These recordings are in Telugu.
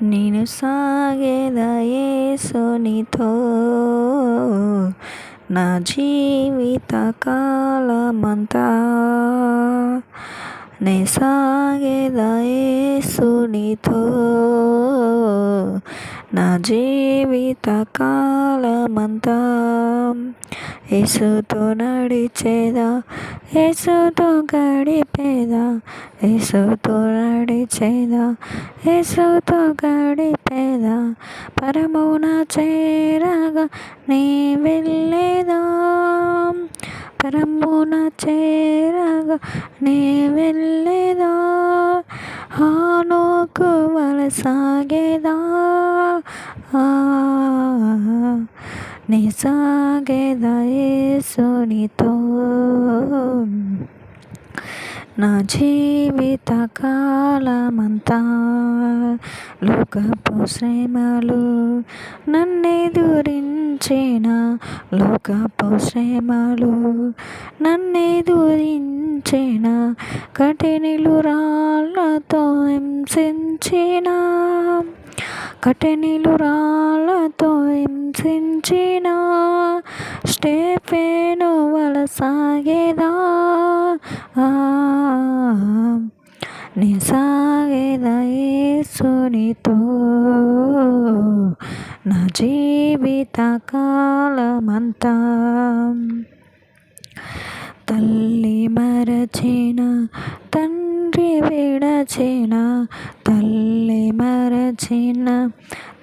నేను సాగేదయేసునితో నా జీవిత కాలమంతా నే సాగేదయేసునితో నా జీవిత కాలమంతా యేసుతో నడిచేదా? యేసుతో గడిపేదా? యేసుతో నడిచేదా? యేసుతో గడిపేదా? పరమున చేరగా నీ వెళ్ళేదా? పరమున చేరగా నీ వెళ్ళేదా? హానోకు వలసాగేదా? నీ సాగేదా నా జీవిత కాలమంతా లోకపు శ్రమలు నన్నెదురించిన లోకపు శ్రమలు నన్నెదురించిన కఠినలు రాళ్ళతో హింసించిన. కఠినిలు రాళ్ళతో హింసించిన స్టేఫేను వలసాగేదా? నీ సాగేదా నా జీవిత కాలమంతా తల్లి మరచిన తండ్రి విడచిన తల్లి మరచిన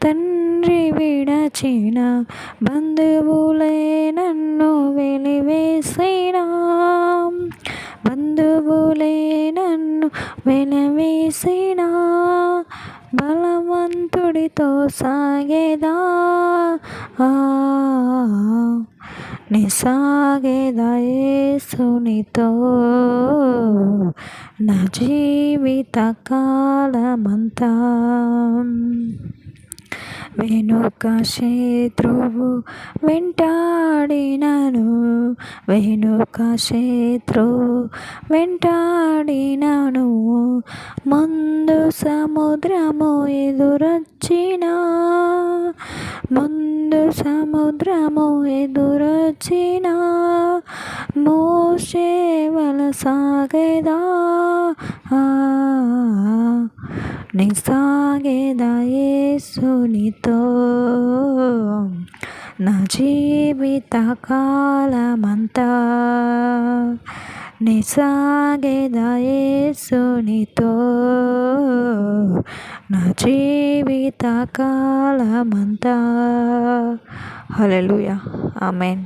తండ్రి విడచిన బంధువులే నన్ను వెలివేసిన. బంధువులే నన్ను వెలివేసిన. బలవంతుడితో సాగేదా. నిసాగేదా యేసునితో నా జీవిత కాలమంతా వెనుక శత్రువు వెంటాడినను వెనుక శత్రువు వెంటాడినను ముందు సముద్రము ఎదురొచ్చిన ముందు సముద్రము ఎదురొచ్చిన మోసే వలసాగేదా? నీ సాగేదా యేసునితో నా జీవిత కాలమంతా నీ సాగేదా యేసునితో నా జీవిత కాలమంతా. హల్లెలూయా. ఆమెన్.